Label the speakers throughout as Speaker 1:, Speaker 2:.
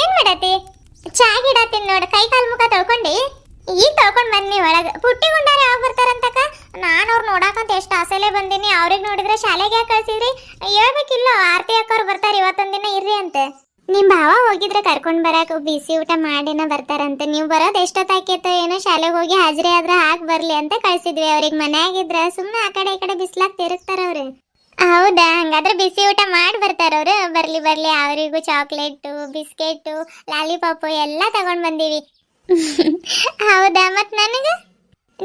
Speaker 1: ಏನ್ ಮಾಡತಿ ಚಾ ಗಿಡತೀನಿ ನೋಡು, ಕೈ ಕಾಲು ಮುಖ ತೊಳ್ಕೊಂಡಿ. ಈಗ ತೊಳ್ಕೊಂಡ್ ಬನ್ನಿ ಒಳಗ. ಪುಟ್ಟಿ ಗುಂಡಾರ ಯಾವಾಗ ಬರ್ತಾರಂತಕ ನಾನು ಅವ್ರು ನೋಡಾಕಂತ ಎಷ್ಟು ಆಸೆಲೆ ಬಂದಿನಿ. ಅವ್ರಿಗೆ ನೋಡಿದ್ರೆ ಶಾಲೆಗೆ ಯಾಕೆ ಕಳ್ಸಿದ್ರಿ? ಹೇಳ್ಬೇಕಿಲ್ಲ, ಆರತಿ ಅಕ್ಕವ್ರು ಬರ್ತಾರೆ, ಇವತ್ತೊಂದ್ ದಿನ ಇರ್ರಿ ಅಂತೆ. ನಿಮ್ ಭಾವ ಹೋಗಿದ್ರೆ ಕರ್ಕೊಂಡ್ ಬರಾಕ, ಬಿಸಿ ಊಟ ಮಾಡಿನ ಬರ್ತಾರಂತೆ. ನೀವು ಬರೋದ್ ಎಷ್ಟೊತ್ತಾಕೈತೋ ಏನೋ ಶಾಲೆಗೆ ಹೋಗಿ ಹಾಜರಿ ಆದ್ರೆ ಹಾಕ್ ಬರ್ಲಿ ಅಂತ ಕಳ್ಸಿದ್ವಿ. ಅವ್ರಿಗೆ ಮನ್ಯಾಗಿದ್ರ ಸುಮ್ಮನೆ ಆ ಕಡೆ ಈ ಕಡೆ ಬಿಸ್ಲಾಕ್ ತಿರುಗ್ತಾರ ಅವ್ರು. ಹೌದಾ? ಹಂಗಾದ್ರೆ ಬಿಸಿ ಊಟ ಮಾಡಿ ಬರ್ತಾರ ಅವರು. ಬರ್ಲಿ ಬರ್ಲಿ. ಅವರಿಗೂ ಚಾಕ್ಲೇಟು ಬಿಸ್ಕೆಟು ಲಾಲಿಪಾಪು ಎಲ್ಲ ತಗೊಂಡ್ ಬಂದೀವಿ. ಹೌದಾ? ಮತ್ ನನಗ?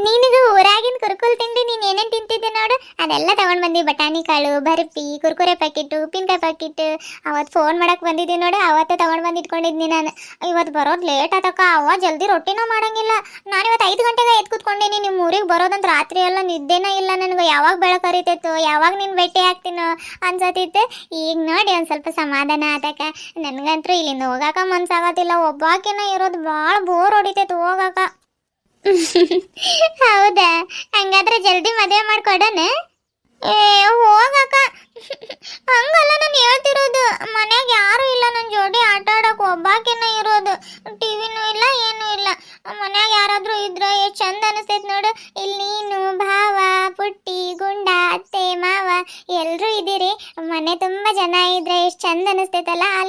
Speaker 1: ನಿನಗೆ ಊರಾಗಿನ ಕುರ್ಕುಲ್ ತಿಂಡಿ ನೀನು ಏನೇನು ತಿಂತಿದ್ದೆ ನೋಡು? ಅದೆಲ್ಲ ತಗೊಂಡ್ ಬಂದಿ ಬಟಾಣಿ ಕಾಳು, ಬರ್ಫಿ, ಕುರ್ಕುರೆ ಪ್ಯಾಕೆಟ್ ಉಪ್ಪಿನಕಾಯಿ ಪ್ಯಾಕೆಟ್ ಅವತ್ತು ಫೋನ್ ಮಾಡಕ್ ಬಂದಿದ್ದೆ ನೋಡು. ಅವತ್ತೇ ತಗೊಂಡ್ ಬಂದ್ ಇಟ್ಕೊಂಡಿದ್ನಿ ನಾನು. ಇವತ್ತು ಬರೋದು ಲೇಟ್ ಆತಕ್ಕ. ಅವ ಜಲ್ದಿ ರೊಟ್ಟಿನೂ ಮಾಡಂಗಿಲ್ಲ. ನಾನು ಇವತ್ತು ಐದು ಗಂಟೆಗೆ ಎದ್ದು ಕೂತ್ಕೊಂಡೀನಿ. ನಿಮ್ಮ ಊರಿಗೆ ಬರೋದಂತ ರಾತ್ರಿ ಎಲ್ಲ ನಿದ್ದೆನೇ ಇಲ್ಲ ನನಗೆ. ಯಾವಾಗ ಬೆಳಕು ಹರಿತೈತೋ ಯಾವಾಗ ನಿನ್ ಭೇಟಿ ಆಗ್ತೀನೋ ಅನ್ಸತಿತ್ತು ಈಗ ನೋಡಿ ಒಂದು ಸ್ವಲ್ಪ ಸಮಾಧಾನ ಆತಕ ನನಗಂತೂ ಇಲ್ಲಿಂದ ಹೋಗಾಕ ಮನ್ಸಾಗತ್ತಿಲ್ಲ ಒಬ್ಬಾಕಿನ ಇರೋದು ಭಾಳ ಬೋರ್ ಹೊಡಿತೈತೆ ಹೋಗಾಕ. ಹೌದಾ? ಹಂಗಾದ್ರೆ ಜಲ್ದಿ ಮದುವೆ ಮಾಡ್ಕೊಡೋಣ? ಏ ಹೋಗಕ್ಕ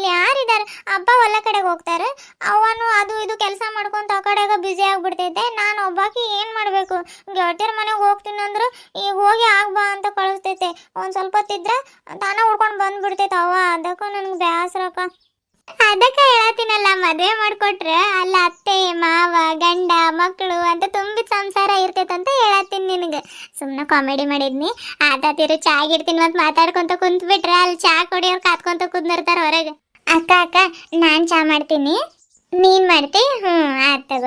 Speaker 1: ಅನಿಸ್ತೈತಲ್ಲ ಯಾರಿದ್ದಾರೆ? ಅಪ್ಪ ಹೊಲ ಕಡೆಗೆ ಹೋಗ್ತಾರೆ. ಅವನು ಅದು ಇದು ಕೆಲಸ ಮಾಡ್ಕೊಂತ ಆ ಕಡೆಗ ಬ್ಯುಸಿ ಆಗ್ಬಿಡ್ತೈತೆ. ನಾನು ಒಬ್ಬಾಕಿ ಏನು ಮಾಡಬೇಕು? ಗೆಳತಿಯರ ಮನೆಗೆ ಹೋಗ್ತೀನಿ ಅಂದ್ರೆ, ಈಗ ಹೋಗಿ ಆಗ್ಬಾ ಅಂತ ಕಳಿಸ್ತೈತೆ. ಒಂದು ಸ್ವಲ್ಪ ಹೊತ್ತಿದ್ರೆ ತಾನ ಉಡ್ಕೊಂಡು ಬಂದ್ಬಿಡ್ತೈತೆ. ಅವ ಅದಕ್ಕೂ ನನಗೆ ಬೇಸರಕ್ಕ ಅದಕ್ಕೆ ಹೇಳತ್ತೀನಲ್ಲ, ಮದುವೆ ಮಾಡ್ಕೊಟ್ರೆ ಅಲ್ಲ ಅತ್ತೆ, ಮಾವ, ಗಂಡ ಮಕ್ಕಳು ಅಂತ ತುಂಬಿ ಸಂಸಾರ ಇರ್ತೈತಂತ ಹೇಳತ್ತೀನಿ ನಿನಗೆ. ಸುಮ್ಮನೆ ಕಾಮಿಡಿ ಮಾಡಿದ್ನಿ. ಆತಾತಿರು ಚಾ ಗಿಡ್ತೀನಿ ಮತ್ತು ಮಾತಾಡ್ಕೊಂತ ಕುಂತ್ಬಿಟ್ರೆ ಅಲ್ಲಿ ಚಾ ಕುಡಿಯೋರು ಕಾತ್ಕೊಂತ ಕುಂದಿರ್ತಾರೆ ಹೊರಗೆ. ಅಕ್ಕ ಅಕ್ಕ, ನಾನು ಚಾ ಮಾಡ್ತೀನಿ. ನೀನು ಮಾಡ್ತಿ? ಹ್ಞೂ ಆಯ್ತದ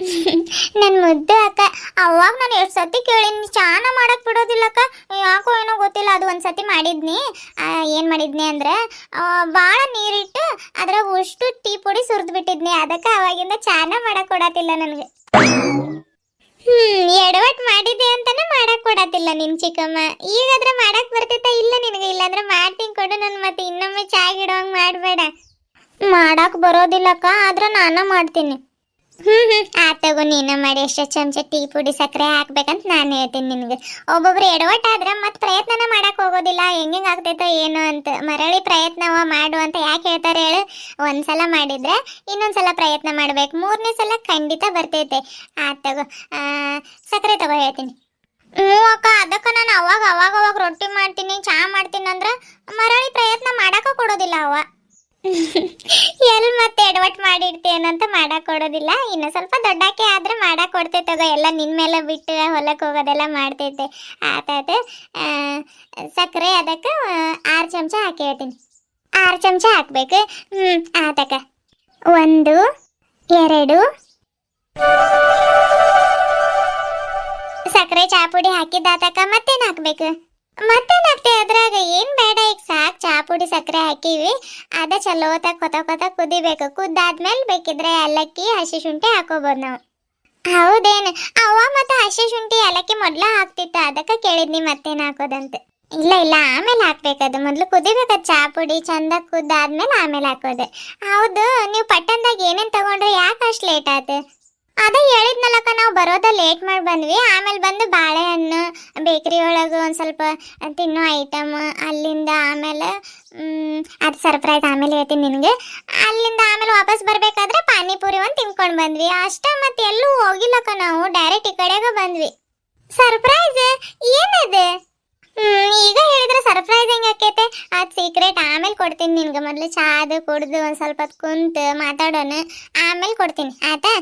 Speaker 1: ನನ್ನ ಮುದ್ದೆ ಅಕ್ಕ, ಅವಾಗ ನಾನು ಎಷ್ಟು ಸತಿ ಕೇಳಿನಿ ಚಾನ ಮಾಡಕ್ ಬಿಡೋದಿಲ್ಲಕ್ಕ ಯಾಕೋ ಏನೋ ಗೊತ್ತಿಲ್ಲ, ಅದು ಒಂದ್ಸತಿ ಮಾಡಿದ್ನಿ. ಏನು ಮಾಡಿದ್ನಿ ಅಂದ್ರೆ ಭಾಳ ನೀರಿಟ್ಟು ಅದ್ರಾಗ ಅಷ್ಟು ಟೀ ಪುಡಿ ಸುರಿದು ಬಿಟ್ಟಿದ್ನಿ. ಅದಕ್ಕೆ ಅವಾಗಿಂದ ಚಾನ ಮಾಡಕ್ ಕೊಡತಿಲ್ಲ ನನಗೆ. ಹ್ಮ್, ಎಡವಟ್ ಮಾಡಿದೆ ಅಂತಾನೆ ಮಾಡಕ್ ಕೊಡತಿಲ್ಲ ನಿನ್ ಚಿಕ್ಕಮ್ಮ. ಈಗಾದ್ರೆ ಮಾಡಕ್ ಬರ್ತೈತ ಇಲ್ಲ? ನನ್ ಮತ್ತೆ ಇನ್ನೊಮ್ಮೆ ಚಾಯ್ ಇಡೋಂಗ್ ಮಾಡಬೇಡ. ಮಾಡಕ್ ಬರೋದಿಲ್ಲಕ್ಕ ಆದ್ರೆ ನಾನ ಮಾಡ್ತೀನಿ. ಹ್ಮ್ ಹ್ಮ್. ಆ ತಗೋ ನೀನ ಮಾಡಿ ಎಷ್ಟು ಚಮಚ ಟೀ ಪುಡಿ ಸಕ್ಕರೆ ಹಾಕ್ಬೇಕಂತ ನಾನು ಹೇಳ್ತೀನಿ ನಿನ್ಗೆ. ಒಬ್ಬೊಬ್ರು ಎಡವಟ್ಟಾದ್ರೆ ಮತ್ತೆ ಪ್ರಯತ್ನನ ಮಾಡಕ್ ಹೋಗೋದಿಲ್ಲ. ಹೆಂಗ್ ಆಗ್ತೈತೋ ಏನು ಅಂತ. ಮರಳಿ ಪ್ರಯತ್ನವ ಮಾಡು ಅಂತ ಯಾಕೆ ಹೇಳ್ತಾರೆ ಹೇಳು? ಒಂದ್ಸಲ ಮಾಡಿದ್ರೆ ಇನ್ನೊಂದ್ಸಲ ಪ್ರಯತ್ನ ಮಾಡ್ಬೇಕು. ಮೂರನೇ ಸಲ ಖಂಡಿತ ಬರ್ತೈತೆ. ಆ ತಗೋ ಸಕ್ಕರೆ ತಗೋ ಹೇಳ್ತೀನಿ. ಹ್ಞೂ ಅಕ್ಕ ಅದಕ್ಕೆ ನಾನು ಅವಾಗ ಅವಾಗ ಅವಾಗ ರೊಟ್ಟಿ ಮಾಡ್ತೀನಿ ಚಹಾ ಮಾಡ್ತೀನಿ ಅಂದ್ರೆ ಮರಳಿ ಪ್ರಯತ್ನ ಮಾಡಕ ಕೊಡೋದಿಲ್ಲ ಅವ. ಎಲ್ಲಿ ಮತ್ತೆ ಎಡವಟ್ ಮಾಡಿಡ್ತೇನಂತ ಮಾಡಕ್ ಕೊಡೋದಿಲ್ಲ. ಇನ್ನು ಸ್ವಲ್ಪ ದೊಡ್ಡಕ್ಕೆ ಆದ್ರೆ ಮಾಡಕ್ ಕೊಡ್ತೈತೆ ತಗೋ ಎಲ್ಲ ನಿನ್ ಮೇಲೆ ಬಿಟ್ಟು ಹೊಲಕ್ಕೆ ಹೋಗೋದೆಲ್ಲ ಮಾಡ್ತೈತೆ. ಆತಾತ ಸಕ್ಕರೆ ಅದಕ್ಕೆ ಆರು ಚಮಚ ಹಾಕಿ ಹೇಳ್ತೀನಿ. ಆರು ಚಮಚ ಹಾಕ್ಬೇಕು. ಹ್ಞೂ ಆತಕ ಒಂದು ಎರಡು. ಸಕ್ಕರೆ ಚಾಪುಡಿ ಹಾಕಿದ್ದಾತಕ ಮತ್ತೇನು ಹಾಕ್ಬೇಕು? ಮತ್ತೇನು ಹಾಕ್ತೆ ಅದ್ರಾಗ? ಏನು ಬೇಡ ಈಗ ಸಾಕು ಚಾಪುಡಿ ಸಕ್ಕರೆ ಹಾಕಿವಿ. ಅದ ಚಲೋತ ಕೊತ ಕೊತ ಕುದಿಬೇಕು. ಕುದ್ದಾದ್ಮೇಲೆ ಬೇಕಿದ್ರೆ ಏಲಕ್ಕಿ, ಹಸಿ ಶುಂಠಿ ಹಾಕೋಬೋದು ನಾವು. ಹೌದೇನು? ಅವ ಮತ್ತೆ ಹಸಿ ಶುಂಠಿ, ಏಲಕ್ಕಿ ಮೊದ್ಲ ಹಾಕ್ತಿತ್ತ. ಅದಕ್ಕೆ ಕೇಳಿದ್ನಿ ಮತ್ತೇನು ಹಾಕೋದಂತ. ಇಲ್ಲ ಇಲ್ಲ, ಆಮೇಲೆ ಹಾಕ್ಬೇಕದು ಮೊದ್ಲು ಕುದಿಬೇಕದು ಚಾ ಪುಡಿ, ಚಂದ ಕುದ್ದಾದ್ಮೇಲೆ ಆಮೇಲೆ ಹಾಕೋದೆ. ಹೌದು, ನೀವು ಪಟ್ಟಣದಾಗ ಏನೇನು ತಗೊಂಡ್ರೆ ಯಾಕೆ ಅಷ್ಟು ಲೇಟ್ ಆಯ್ತು ಅದೇ ಹೇಳಿದ್ನಲ್ಲಕ್ಕ ನಾವು ಬರೋದ ಲೇಟ್ ಮಾಡಿ ಬಂದ್ವಿ. ಆಮೇಲೆ ಬಂದು ಬಾಳೆಹಣ್ಣು ಬೇಕ್ರಿ ಒಳಗೆ ಒಂದು ಸ್ವಲ್ಪ ತಿನ್ನೋ ಐಟಮ್ ಅಲ್ಲಿಂದ ಆಮೇಲೆ ಅದು ಸರ್ಪ್ರೈಸ್ ಆಮೇಲೆ ಹೇಳ್ತೀನಿ ನಿನಗೆ. ಅಲ್ಲಿಂದ ಆಮೇಲೆ ವಾಪಸ್ ಬರಬೇಕಾದ್ರೆ ಪಾನಿಪುರಿ ಒಂದು ತಿನ್ಕೊಂಡು ಬಂದ್ವಿ. ಅಷ್ಟೇ ಮತ್ತೆ ಎಲ್ಲೂ ಹೋಗಿಲ್ಲಕ್ಕ ನಾವು ಡೈರೆಕ್ಟ್ ಈ ಕಡೆಗೆ ಬಂದ್ವಿ. ಸರ್ಪ್ರೈಸ್ ಏನದು? ಈಗ ಹೇಳಿದ್ರೆ ಸರ್ಪ್ರೈಸ್ ಹೆಂಗ್ ಆಕೈತೆ? ಅದ್ ಸೀಕ್ರೆಟ್ ಆಮೇಲೆ ಕೊಡ್ತೀನಿ ನಿನ್ಗೆ ಮೊದ್ಲು ಚಾದು, ಕುಡ್ದು ಒಂದ್ ಸ್ವಲ್ಪ ಹೊತ್ತು ಕುಂತು ಮಾತಾಡೋಣ. ಆಮೇಲೆ ಕೊಡ್ತೀನಿ, ಆಯ್ತಾ?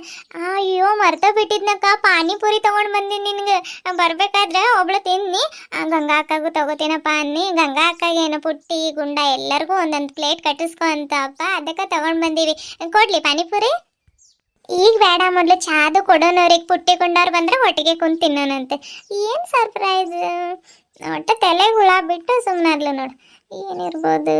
Speaker 1: ಅಯ್ಯೋ ಮರ್ತ ಬಿಟ್ಟಿದ್ನಕ್ಕ. ಪಾನಿಪುರಿ ತಗೊಂಡ್ ಬಂದೀನಿ ನಿನ್ಗೆ. ಬರ್ಬೇಕಾದ್ರೆ ಒಬ್ಳು ತಿನ್ನಿ. ಗಂಗಾ ಅಕ್ಕಗೂ ತಗೋತೀನಪ್ಪ ಅನ್ನಿ. ಗಂಗಾ ಅಕ್ಕಗೆ ಏನೋ ಪುಟ್ಟಿ, ಗುಂಡ ಎಲ್ಲರಿಗೂ ಒಂದೊಂದು ಪ್ಲೇಟ್ ಕಟ್ಟಿಸ್ಕೊ ಅಂತ ಅಪ್ಪ. ಅದಕ್ಕೆ ತಗೊಂಡ್ ಬಂದೀವಿ. ಕೊಡ್ಲಿ ಪಾನಿಪುರಿ? ಈಗ ಬೇಡ, ಮೊದಲು ಚಾದು ಕೊಡೋನವ್ರಿಗೆ ಪುಟ್ಟಿ ಕೊಂಡವ್ರು ಬಂದ್ರೆ ಒಟ್ಟಿಗೆ ಕುಂತು ತಿನ್ನೋಣಂತೆ. ಏನ್ ಸರ್ಪ್ರೈಸ್ ಒಟ್ಟ ತಲೆ ಹುಳ ಬಿಟ್ಟು ಸುಮ್ಮನಾದ್ಲು ನೋಡು. ಏನಿರ್ಬೋದು?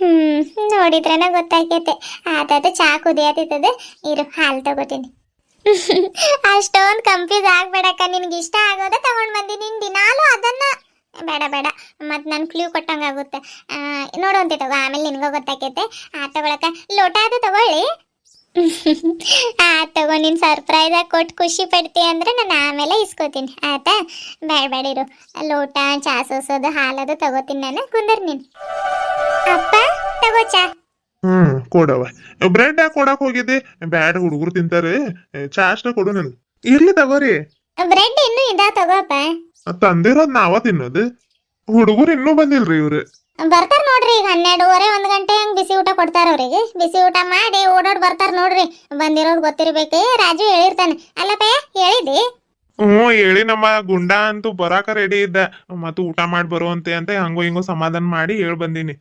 Speaker 1: ಹ್ಮ್, ನೋಡಿದ್ರನ ಗೊತ್ತಾಕೈತೆ ಆತದು ಚಾ ಕುದಿಯತಿತ್ತದೆ ಇರು, ಹಾಲು ತಗೋತೀನಿ. ಅಷ್ಟೊಂದು ಕಂಫ್ಯೂಸ್ ಆಗ್ಬೇಡಕ್ಕ. ನಿನ್ಗೆ ಇಷ್ಟ ಆಗೋದೆ ತಗೊಂಡ್ ಬಂದೀನಿ ನಿನ್ನ ದಿನಾಲು ಅದನ್ನ. ಬೇಡ ಬೇಡ. ಮತ್ತು ನಾನು ಕ್ಲೂ ಕೊಟ್ಟಂಗಾಗುತ್ತೆ. ನೋಡುವಂತೆ ತಗೋ. ಆಮೇಲೆ ನಿನಗೂ ಗೊತ್ತಾಕೈತೆ ಆ ತಗೊಳಕ ಲೋಟ ಅದು ತಗೊಳ್ಳಿ. ಆ ತಗೋ ನೀನು ಸರ್ಪ್ರೈಸ್ ಆಗಿ ಕೊಟ್ಟು ಖುಷಿ ಪಡ್ತಿ ಅಂದ್ರೆ ನಾನು ಆಮೇಲೆ ಇಸ್ಕೋತೀನಿ. ಆಯ್ತಾ? ಬೇಡ ಬೇಡಿರು ಲೋಟ ಚಾ ಸೋಸೋದು ಹಾಲದು ತಗೋತೀನಿ ನಾನು. ಕುಂದರ್ ನೀನು. ಅಪ್ಪ ತಗೋ ಚಾ.
Speaker 2: ಹ್ಮ್ ಕೊಡವ ಬ್ರೆಡ್ ಕೊಡಕ್ ಹೋಗಿದ್ದೆ? ಬ್ಯಾಡ ಹುಡುಗರು ತಿಂತಾರೆ. ಚಾ ಅಷ್ಟ ಕೊಡು ನಾನು ಇರ್ಲಿ ತಗೋರಿ
Speaker 1: ಬ್ರೆಡ್ ಇನ್ನು ಇದಾ ತಗೋಪ್ಪ.
Speaker 2: ತಂದಿರೋದ್ ನಾವ ತಿನ್ನೋದು. ಹುಡುಗರು ಇನ್ನೂ ಬಂದಿಲ್ರಿ ಇವ್ರು.
Speaker 1: ಬರ್ತಾರ ನೋಡ್ರಿ ಈಗ ಹನ್ನೆರಡುವರೆ ಒಂದ್ ಗಂಟೆ ಹಂಗೆ ಬಿಸಿ ಊಟ ಕೊಡ್ತಾರ ಅವ್ರಿಗೆ. ಬಿಸಿ ಊಟ ಮಾಡಿ ಓಡೋಡ್ ಬರ್ತಾರ ನೋಡ್ರಿ. ಬಂದಿರೋರ್ ಗೊತ್ತಿರ್ಬೇಕು ರಾಜು ಹೇಳಿರ್ತಾನೆ. ಅಲ್ಲಪ್ಪ ಹೇಳಿದಿ
Speaker 2: ಹ್ಞೂ ಹೇಳಿ ನಮ್ಮ ಗುಂಡ ಅಂತೂ ಬರಾಕ ರೆಡಿ ಇದ್ದ. ಮತ್ತು ಊಟ ಮಾಡಿ ಬರುವಂತೆ ಅಂತ ಹಂಗೋ ಹಿಂಗೋ ಸಮಾಧಾನ ಮಾಡಿ ಹೇಳ್ ಬಂದೀನಿ.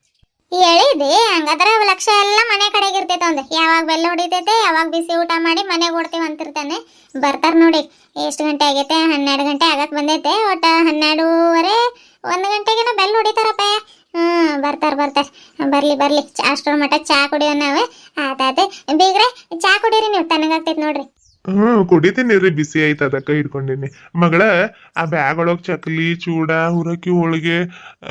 Speaker 1: ಹೇಳಿದಿ ಹಂಗಾದ್ರೆ ಲಕ್ಷ ಎಲ್ಲ ಮನೆ ಕಡೆಗೆ ಇರ್ತೈತೆ ಒಂದು ಯಾವಾಗ ಬೆಲ್ಲ ಹೊಡಿತೈತೆ ಯಾವಾಗ ಬಿಸಿ ಊಟ ಮಾಡಿ ಮನೆಗೆ ಓಡ್ತೀವಿ ಅಂತಿರ್ತಾನೆ. ಬರ್ತಾರ ನೋಡಿ. ಎಷ್ಟು ಗಂಟೆ ಆಗೈತೆ? ಹನ್ನೆರಡು ಗಂಟೆ ಆಗಕ್ಕೆ ಬಂದೈತೆ. ಒಟ್ಟು ಹನ್ನೆರಡೂವರೆ ಒಂದು ಗಂಟೆಗೆನ ಬೆಲ್ಲ ಹೊಡಿತಾರಪ್ಪ. ಹ್ಮ್, ಬರ್ತಾರ ಬರ್ತಾರ. ಬರ್ಲಿ ಬರ್ಲಿ. ಅಷ್ಟರ ಮಟ್ಟ ಚಾ ಕುಡಿಯೋ ನಾವೇ. ಆತಾತೆ ಬೀಗ್ರೆ, ಚಾ ಕುಡೀರಿ ನೀವು. ತನಗಾಗ್ತೈತೆ ನೋಡ್ರಿ.
Speaker 2: ಹ್ಮ್, ಕುಡಿತೀನಿ ರೀ. ಬಿಸಿ ಐತ್ ಅದಕ್ಕ ಹಿಡ್ಕೊಂಡಿನಿ. ಮಗಳ, ಆ ಬ್ಯಾಗ್ ಒಳಗ್ ಚಕ್ಲಿ, ಚೂಡ, ಹುರಕಿ, ಹೋಳಿಗೆ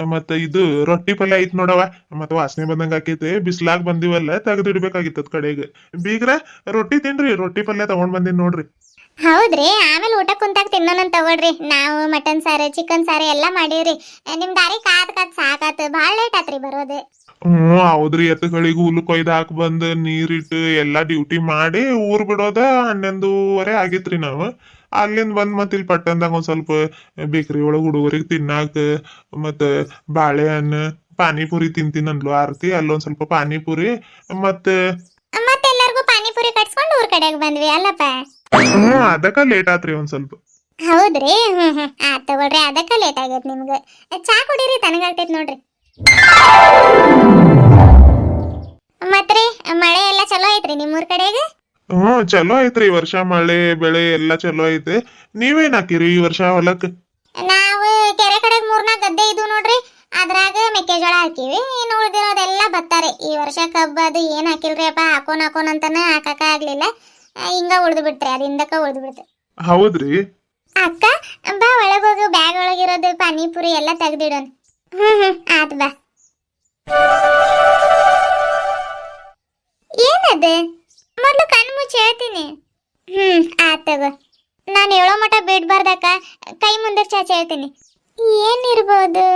Speaker 2: ಮತ್ತ ಇದು ರೊಟ್ಟಿ ಪಲ್ಯ ಐತ್ ನೋಡವ ಮತ್ತ ವಾಸನೆ ಬಂದಂಗ ಆಕೈತಿ. ಬಿಸ್ಲಾಗ್ ಬಂದಿವಲ್ಲ ತೆಗ್ದಿಡ್ಬೇಕಾಗಿತ್ತದ ಕಡೆಗೆ. ಬೀಗ್ರ, ರೊಟ್ಟಿ ತಿನ್ರಿ. ರೊಟ್ಟಿ ಪಲ್ಯ ತಗೊಂಡ್ ಬಂದಿನಿ ನೋಡ್ರಿ.
Speaker 1: ಹೌದ್ರಿ ಆಮೇಲೆ ಊಟ ಕುಂತಾಗ ತಿನ್ನೋಣ ತಗೊಳ್ರಿ. ನಾವು ಮಟನ್ ಸಾರು ಚಿಕನ್ ಸಾರು ಎಲ್ಲ ಮಾಡೀವ್ರಿ. ನಿಮ್ ದಾರಿ ಕಾದ್ ಕಾದ್ ಸಾಕಾತ್. ಭಾಳ ಲೇಟ್ ಆತ್ರಿ ಬರೋದು.
Speaker 2: ಹ್ಮ್ ಹೌದ್ರಿ. ಎತ್ತುಗಳಿಗೆ ಹುಲ್ಲು ಕೊಯ್ದು ಹಾಕ್ ಬಂದ್ ನೀರಿಟ್ಟು ಎಲ್ಲಾ ಡ್ಯೂಟಿ ಮಾಡಿ ಊರ್ ಬಿಡೋದ ಹನ್ನೊಂದೂವರೆ ಆಗಿತ್ರಿ ನಾವು. ಅಲ್ಲಿಂದ ಬಂದ್ ಮತ್ ಇಲ್ಲಿ ಪಟ್ಟಣದಾಗ ಒಂದ್ ಸ್ವಲ್ಪ ಬೇಕ್ರಿ ಒಳಗ್ ಹುಡುಗರಿಗೆ ತಿನ್ನಾಕ ಮತ್ತ ಬಾಳೆಹಣ್ಣು ಪಾನಿಪುರಿ ತಿಂತೀನಿ ಅಂದ್ಲು ಆರತಿ. ಅಲ್ಲೊಂದ್ ಸ್ವಲ್ಪ ಪಾನಿಪುರಿ ಮತ್ತೆ
Speaker 1: ಮತ್ತೆಲ್ಲರಿಗೂ ಪಾನಿಪುರಿ ಕಟ್ಸ್ಕೊಂಡು ಊರ್ ಕಡೆಗೆ ಬಂದ್ವಿ ಅಲ್ಲಪ್ಪ.
Speaker 2: ಹ್ಮ್ ಅದಕ್ಕ ಲೇಟ್ ಆತ್ರಿ ಒಂದ್ ಸ್ವಲ್ಪ.
Speaker 1: ಹೌದ್ರಿ? ಹ್ಮ್ ಹ್ಮ್. ಆತ್ ತಗೊಳ್ರಿ ಅದಕ್ಕ ಲೇಟ್ ಆಗೈತ್ ನಿಮ್ಗ. ಚಾ ಕುಡೀರಿ ತನಗಾಗ್ತೈತ್ ನೋಡ್ರಿ. ಮತ್ರಿ ಮಳೆ ಎಲ್ಲ ಚಲೋ ಐತ್ರಿ ನಿಮ್ಮೂರ್ ಕಡೆಗೆ?
Speaker 2: ಹ್ಮ್ ಚಲೋ ಐತ್ರಿ. ಈ ವರ್ಷ ಮಳೆ ಬೆಳೆ ಎಲ್ಲಾ ಚಲೋ ಐತೆ. ನೀವೇನ್ ಹಾಕಿರಿ ಈ ವರ್ಷ ಹೊಲಕ್?
Speaker 1: ನಾವು ಕೆರೆ ಕಡೆ ಮೂರ್ನಾಲ್ಕು ಗದ್ದೆ ಇದ್ವು ನೋಡ್ರಿ. ಅದ್ರಾಗ ಮೆಕ್ಕೆಜೋಳ ಹಾಕಿವಿ. ಇನ್ನು ಉಳಿದಿರೋದೆಲ್ಲ ಬತ್ತಾರೆ. ಈ ವರ್ಷ ಕಬ್ಬು ಅದು ಏನ್ ಹಾಕಿಲ್ರಿ ಅಪ್ಪ? ಹಾಕೋನ್ ಹಾಕೋನ್ ಅಂತಾನೆ ಹಾಕಕ ಆಗ್ಲಿಲ್ಲ. ಆ, ಹಿಂಗ ಉಳ್ದು ಬಿಟ್ರಿ ಅದ್ ಹಿಂದಕ್ಕ ಉಳ್ದು ಬಿಡ್ತು.
Speaker 2: ಹೌದ್ರಿ.
Speaker 1: ಅಕ್ಕ ಬಾ ಒಳಗೋಗು ಬ್ಯಾಗ್ ಒಳಗಿರೋದು ಪಾನಿಪುರಿ ಎಲ್ಲ ತೆಗ್ದಿಡೋನ್ ಹ್ಮ್ ಹ್ಮ್ ಆತ್ ಬಾ. ಏನದು? ಮೊದ್ಲು ಕಣ್ಣು ಮುಚ್ಚಿ ಹೇಳ್ತೀನಿ. ಹ್ಮ್ ಆತ್ ತಗೋ. ನಾನು ಹೇಳೋ ಮಟ ಬಿಡ್ಬಾರ್ದಕ್ಕ ಕೈ ಮುಂದೆ ಚಾಚಿ ಹೇಳ್ತೀನಿ. ಏನಿರ್ಬೋದು?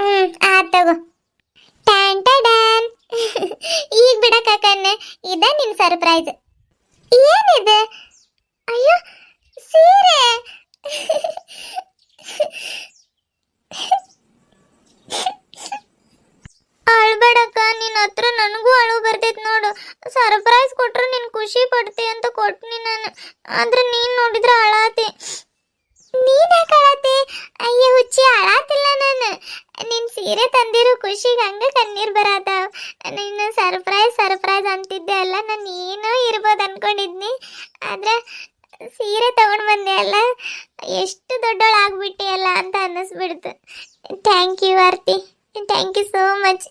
Speaker 1: ಹ್ಮ್ ಆತ್ ತಗೋ. ಟ್ಯಾನ್ ಈಗ ಬಿಡಕ್ಕನ್ನ ಇದ ನಿನ್ ಸರ್ಪ್ರೈಸ್ ಏನಿದೆ? ಅಯ್ಯೋ, ಸೀರೆ. ಅಳ್ಬೇಡಕ್ಕ ನಿನ್ನ ಹತ್ರ ನನಗೂ ಅಳು ಬರ್ತೈತ್ ನೋಡು. ಸರ್ಪ್ರೈಸ್ ಕೊಟ್ರೆ ನಿನ್ ಖುಷಿ ಪಡ್ತಿ ಅಂತ ಕೊಟ್ನಿ ನಾನು. ಆದ್ರೆ ನೀನು ನೋಡಿದ್ರೆ ಅಳಾತಿ. ನೀನೇ ಯಾಕೆ ಅಳತಿ? ಅಯ್ಯ, ಹುಚ್ಚಿ, ಅಳಾತಿಲ್ಲ ನಾನು. ನಿನ್ ಸೀರೆ ತಂದಿರೋ ಖುಷಿಗೆ ಹಂಗ ಕಣ್ಣೀರ್ ಬರತಾವ ನೀನು ಸರ್ಪ್ರೈಸ್ ಸರ್ಪ್ರೈಸ್ ಅಂತಿದ್ದೆ ಅಲ್ಲ, ನಾನು ಏನೋ ಇರ್ಬೋದು ಅನ್ಕೊಂಡಿದ್ನಿ. ಆದರೆ ಸೀರೆ ತಗೊಂಡು ಬಂದೆ ಅಲ್ಲ, ಎಷ್ಟು ದೊಡ್ಡವಳು ಆಗ್ಬಿಟ್ಟಿ ಅಲ್ಲ ಅಂತ ಅನ್ನಿಸ್ಬಿಡ್ತು. Thank you Aarti. Thank you so much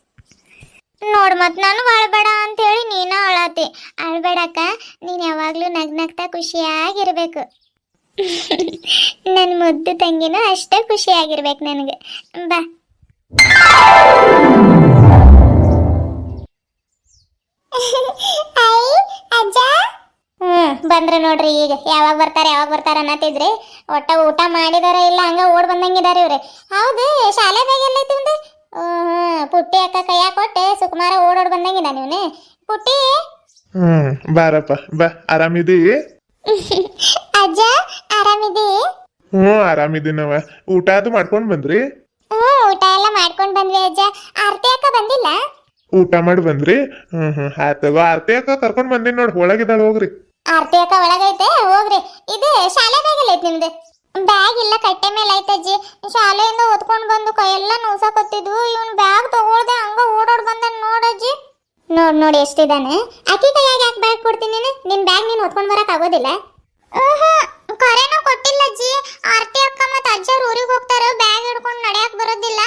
Speaker 1: ನೋಡು ಮತ್ತು ನಾನು ಅಳ್ಬೇಡ ಅಂತೇಳಿ ನೀನ ಅಳತಿ ಅಳ್ಬೇಡಕ್ಕ ನೀನು ಯಾವಾಗಲೂ ನಗ್ ನಗ್ತಾ ಖುಷಿಯಾಗಿರ್ಬೇಕು. ನನ್ನ ಮುದ್ದು ತಂಗಿನೂ ಅಷ್ಟೇ ಖುಷಿಯಾಗಿರ್ಬೇಕು ನನಗೆ. ಬಾ. ನೋಡ್ರಿ ಈಗ ಯಾವಾಗ ಬರ್ತಾರೆ ಯಾವಾಗ ಬರ್ತಾರೆ ಅನ್ನತ್ತಿದ್ರಿ. ಒಟ್ಟ ಊಟ ಮಾಡಿದಾರ ಇಲ್ಲ ಹಂಗ ಓಡ್ ಬಂದಂಗಿದಾರ ಇವ್ರೆ. ಹೌದು ಶಾಲೆ ಬ್ಯಾಗ್ ಇವ್ನ್ದು? ಹ್ಮ್ ಪುಟ್ಟಿ ಅಕ್ಕ ಕೈಯಾಗ ಕೊಟ್ಟೆ ಸುಕುಮಾರ ಓಡೋಡ್ ಬಂದಂಗಿದ ನೀವನೇ ಪುಟ್ಟಿ?
Speaker 2: ಹ್ಮ್ ಬಾರಪ್ಪ ಬಾ ಆರಾಮಿದಿ?
Speaker 1: ಅಜ್ಜ ಆರಾಮಿದಿ?
Speaker 2: ಹ್ಮ್ ಆರಾಮಿದ್ದೀನವ ಊಟ ಅದು ಮಾಡ್ಕೊಂಡ್ ಬಂದ್ರಿ?
Speaker 1: ಹ್ಮ್ ಊಟ ಎಲ್ಲ ಮಾಡ್ಕೊಂಡ್ ಬಂದ್ವಿ ಅಜ್ಜ. ಆರತಿ ಅಕ್ಕ ಬಂದಿಲ್ಲ?
Speaker 2: ಊಟ ಮಾಡಿ ಬಂದ್ರಿ? ಹ್ಮ್ ಹ್ಮ್ ಆಯ್ತವ ಆರತಿ ಅಕ್ಕ ಕರ್ಕೊಂಡ್ ಬಂದಿನ್ ನೋಡ್ ಒಳಗಿದ್ದಾಳ ಹೋಗ್ರಿ.
Speaker 1: ಆರ್ತಿ ಅಕ್ಕ ಒಳಗೈತೆ, ಹೋಗ್ರಿ. ಇದು, ಶಾಲೆ ಬ್ಯಾಗ್ ಎಲ್ಲ ನಿಮ್ದು? ಬ್ಯಾಗ್ ಇಲ್ಲ, ಕಟ್ಟೆ ಮೇಲೆ ಐತೆ ಅಜ್ಜಿ. ಶಾಲೆಯಿಂದ ಓದ್ಕೊಂಡು ಬಂದು ಕೈಯೆಲ್ಲ ನೋಸಾಕತ್ತಿದ್ವು. ಇವನು ಬ್ಯಾಗ್ ತಗೊಳ್ದೆ ಹಂಗ ಓಡಾಡ್ ಬಂದ ನೋಡಜ್ಜಿ ನೋಡ್, ನೋಡಿ ಎಷ್ಟಿದಾನೆ. ಅಕ್ಕಿ ಕೈಯಾಗ ಯಾಕೆ ಬ್ಯಾಗ್ ಕೊಡ್ತೀನಿ ನೀನು? ನಿನ್ ಬ್ಯಾಗ್ ನೀನು ಓದ್ಕೊಂಡು ಬರಕ್ ಆಗೋದಿಲ್ಲ? ಕರೆನೂ ಕೊಟ್ಟಿಲ್ಲ ಅಜ್ಜಿ. ಆರ್ತಿ ಅಕ್ಕ ಮತ್ತೆ ಅಜ್ಜರು ಊರಿಗೆ ಹೋಗ್ತಾರೆ, ಬ್ಯಾಗ್ ಹಿಡ್ಕೊಂಡು ನಡೆಯಕ್ ಬರೋದಿಲ್ಲ.